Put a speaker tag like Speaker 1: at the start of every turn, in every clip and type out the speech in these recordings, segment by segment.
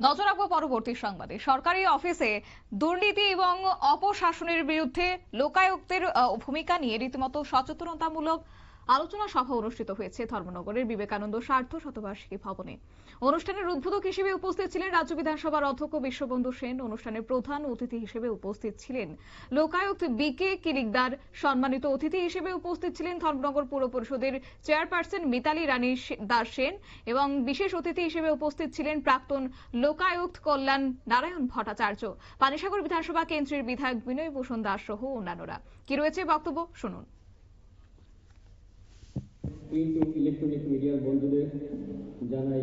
Speaker 1: নজর রাখব পরবর্তী সংবাদে। সরকারি অফিসে দুর্নীতি এবং অপশাসনের বিরুদ্ধে লোকায়ুক্তের ভূমিকা নিয়ে রীতিমতো সচেতনতামূলক আলোচনা সভা অনুষ্ঠিত হয়েছে ধর্মনগরের বিবেকানন্দ স্বার্থ শতবার্ষিকী ভবনে। অনুষ্ঠানের উদ্বোধক হিসেবে উপস্থিত ছিলেন রাজ্য বিধানসভার অধ্যক্ষ বিশ্ববন্ধু সেন। অনুষ্ঠানের প্রধান অতিথি হিসেবে উপস্থিত ছিলেন লোকায়ুক্ত বি কে কিলিকদার। সম্মানিত অতিথি হিসেবে উপস্থিত ছিলেন ধর্মনগর পুর পরিষদের চেয়ারপারসন মিতালি রানী দাস সেন এবং বিশেষ অতিথি হিসেবে উপস্থিত ছিলেন প্রাক্তন লোকায়ুক্ত কল্যাণ নারায়ণ ভট্টাচার্য। পানিসাগর বিধানসভা কেন্দ্রের বিধায়ক বিনয় ভূষণ দাস সহ অন্যান্যরা। কি রয়েছে বক্তব্য? শুনুন।
Speaker 2: প্রিন্ট ইলেকট্রনিক মিডিয়ার বন্ধুদের জানাই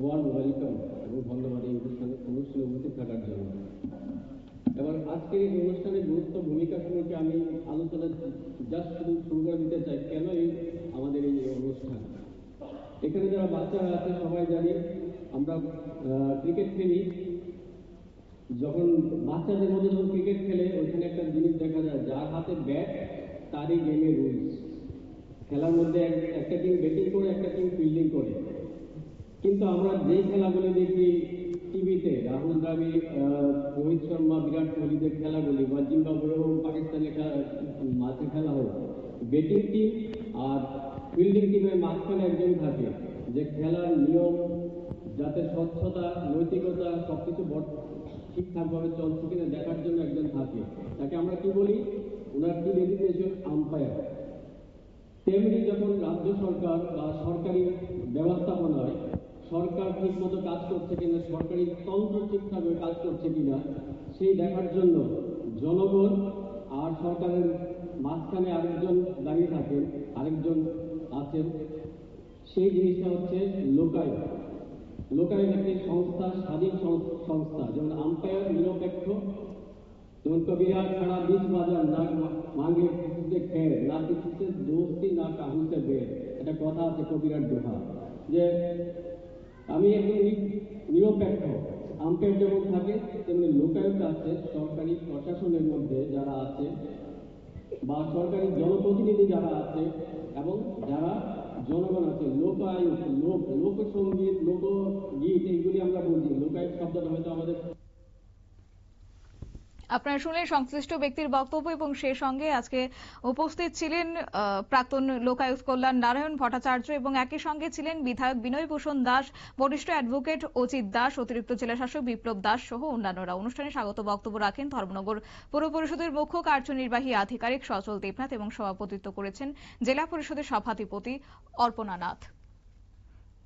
Speaker 2: ওয়ার্ম ওয়েলকাম এবং ধন্যবাদ এই অনুষ্ঠানে অনুষ্ঠানে উপস্থিত থাকার জন্য। এবার আজকের এই অনুষ্ঠানের গুরুত্ব ভূমিকা সম্পর্কে আমি আলোচনা জাস্ট শুধু শুরু করে দিতে চাই কেন এই আমাদের এই অনুষ্ঠান? এখানে যারা বাচ্চারা আছে, সবাই জানি আমরা ক্রিকেট খেলি। যখন বাচ্চাদের মধ্যে যখন ক্রিকেট খেলে, ওইখানে একটা জিনিস দেখা যায়, যার হাতে ব্যাট তারই গেমে রুলস খেলার মধ্যে একটা টিম ব্যাটিং করে, একটা টিম ফিল্ডিং করে। কিন্তু আমরা যে খেলাগুলি দেখি টিভিতে রাহুল দ্রাবিড় রোহিত শর্মা, বিরাট কোহলিদের খেলাগুলি বা জিম্বাবুয়ে হোক, পাকিস্তানের খেলা- খেলা হোক ব্যাটিং টিম আর ফিল্ডিং টিমের মাঝখানে একজন থাকে যে খেলার নিয়ম যাতে স্বচ্ছতা, নৈতিকতা সবকিছু বট- ঠিকঠাকভাবে চলছে কিনা দেখার জন্য একজন থাকে। তাকে আমরা কি বলি? ওনার কি ডেজিগনেশন আম্পায়ার তেমনি যখন রাজ্য সরকার বা সরকারি ব্যবস্থাপনায় সরকার ঠিক মতো কাজ করছে কিনা, সরকারি তন্ত্র ঠিকঠাকভাবে কাজ করছে কিনা, সেই দেখার জন্য জনগণ আর সরকারের মাঝখানে আরেকজন দাঁড়িয়ে থাকেন, আরেকজন আছেন। সেই জিনিসটা হচ্ছে লোকায়ত লোকায়ত একটি সংস্থা, স্বাধীন সংস্থা, যেমন আম্পায়ার নিরপেক্ষ যেমন কবিরা खड़ा बीच बाजार ना मांगे किसी से खैर না किसी से दोस्ती না কাহু সে বের এটা কথা আছে কবিরার দোহা যে আমি একদম নি- নিরপেক্ষ আম্পায়ার যেমন থাকে তেমনি লোকায়ত আছে সরকারি প্রশাসনের মধ্যে যারা আছে বা সরকারি জনপ্রতিনিধি যারা আছে এবং যারা জনগণ আছে লোকায়ুত লোক লোকসঙ্গীত লোকগীত এইগুলি আমরা বুঝি লোকায়ত শব্দটা হয়তো আমাদের
Speaker 1: আপনারা শুনলেন সংশ্লিষ্ট ব্যক্তির বক্তব্য এবং সে সঙ্গে আজকে উপস্থিত ছিলেন প্রাক্তন লোকায়ুক্ত কল্যাণ নারায়ণ ভট্টাচার্য এবং একই সঙ্গে ছিলেন বিধায়ক বিনয় ভূষণ দাস, বরিষ্ঠ অ্যাডভোকেট অজিত দাস, অতিরিক্ত জেলাশাসক বিপ্লব দাস সহ অন্যান্যরা। অনুষ্ঠানে স্বাগত বক্তব্য রাখেন ধর্মনগর পৌর পরিষদের মুখ্য কার্যনির্বাহী আধিকারিক সচল দেবনাথ এবং সভাপতিত্ব করেছেন জেলা পরিষদের সভাধিপতি অর্পণা নাথ।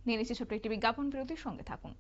Speaker 1: নিয়ে ছোট্ট একটি বিজ্ঞাপন বিরতির সঙ্গে থাকুন।